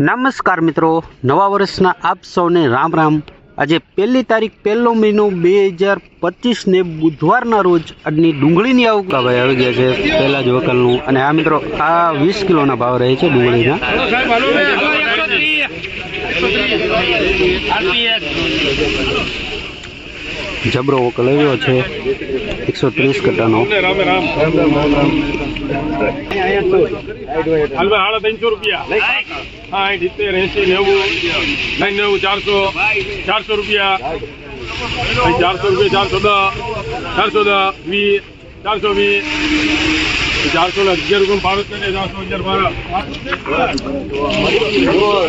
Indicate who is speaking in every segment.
Speaker 1: નમસ્કાર મિત્રો. નવા વર્ષના આપ સૌને રામ રામ. આજે પહેલી તારીખ પહેલો મહિનો બે હજાર પચીસને બુધવારના રોજ આજની ડુંગળીની આવક. ભાઈ આવી ગયા છે પહેલા જ વકલનું. અને આ મિત્રો આ વીસ કિલોના ભાવ રહે છે ડુંગળીના. જબરો વકલ છે. એકસો ત્રીસ
Speaker 2: કટાનો. ચારસો ચારસો રૂપિયા. ચારસો રૂપિયા, ચારસો દસ ચારસો દસ, વીસ, ચારસો વીસ. ચારસો ને અગિયાર રૂપિયા ચારસો અગિયાર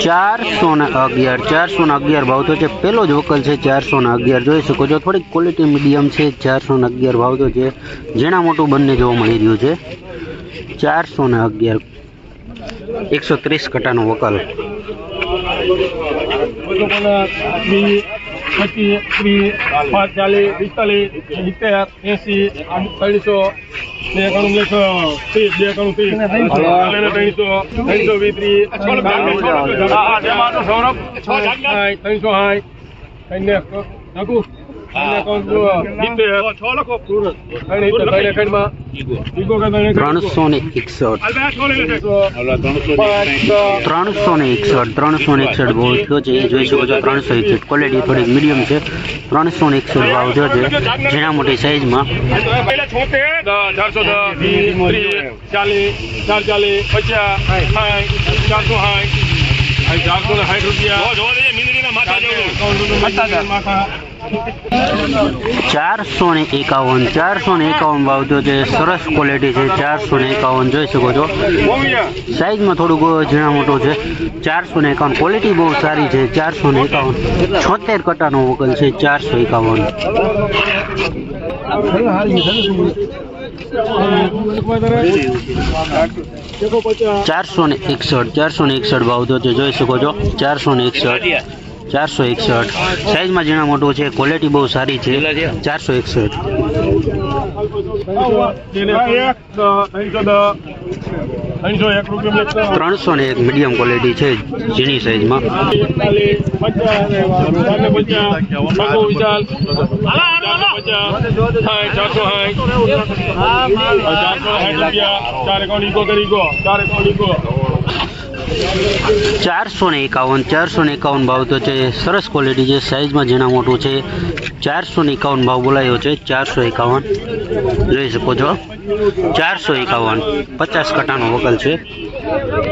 Speaker 1: ચારસો ને અગિયાર ચારસો ને અગિયાર ભાવ તો છે પેલો જ વકલ છે ચારસો ને અગિયાર. જોઈ શકો છો થોડીક ક્વોલિટી મીડિયમ છે ચારસો ને અગિયાર ભાવ તો છે ઝીણા મોટું બંને જોવા મળી રહ્યું છે. ચારસો ને અગિયાર એકસો ત્રીસ કટાનો વકલ.
Speaker 2: પચાસ ત્રીસ ચાલીસ પિસ્તાલીસ સિત્તેર એસી ત્રણસો બે ગણું એકસો ત્રીસ બે ગણું ત્રીસ ત્રણસો. ત્રણસો વીસ ત્રીસ સૌરભ ત્રણસો હાઈ ત્રણને નાખું
Speaker 1: ત્રણસો ને એકસઠ. ત્રણસો ને એકસઠ. ત્રણસો ને એકસઠ ભાવ થયો છે એ જોઈ શકો છો ત્રણસો એકસઠ. ક્વોલિટી થોડીક મીડિયમ છે. ત્રણસો ને એકસઠ ભાવ થયો છે ઝીણા મોટી
Speaker 2: સાઠ ચારસો ને સાઠ રૂપિયા. માથા.
Speaker 1: ચારસો ને એકાવન, ચારસો ને એકાવન ભાવ થયો છે સરસ ક્વોલિટી છે, ચારસો ને એકાવન જોઈ શકો છો. સાઈઝમાં થોડુંક ઝીણા મોટું છે. ચારસો ને એકાવન ક્વોલિટી બહુ સારી છે. ચારસો ને એકાવન. છોતેર કટાનો વકલ છે ચારસો એકાવન. ચારસો ને એકસઠ, ચારસો ને એકસઠ ભાવ છે જોઈ શકો છો. ચારસો ને એકસઠ. ચારસો એકસઠ સાઈઝમાં ઝીણા મોટું છે ક્વોલિટી બહુ સારી છે ચારસો એકસઠ ત્રણસો ને એક મીડિયમ ક્વોલિટી છે ઝીણી સાઈઝમાં ચારસો ને એકાવન, ચારસો ને એકાવન ભાવ તો છે. સરસ ક્વોલિટી છે. સાઈઝમાં ઝીણા મોટું છે. ચારસો ને એકાવન ભાવ બોલાયો છે. ચારસો એકાવન. જોઈ શકો છો. ચારસો એકાવન. પચાસ કટાનો વકલ છે.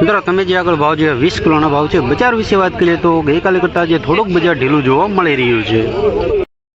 Speaker 1: મિત્રો, તમે જે આગળ ભાવ જે વીસ કિલોનો ભાવ છે. બજાર વિશે વાત કરીએ તો ગઈકાલે કરતાં જે થોડુંક બજાર ઢીલું જોવા મળી રહ્યું છે.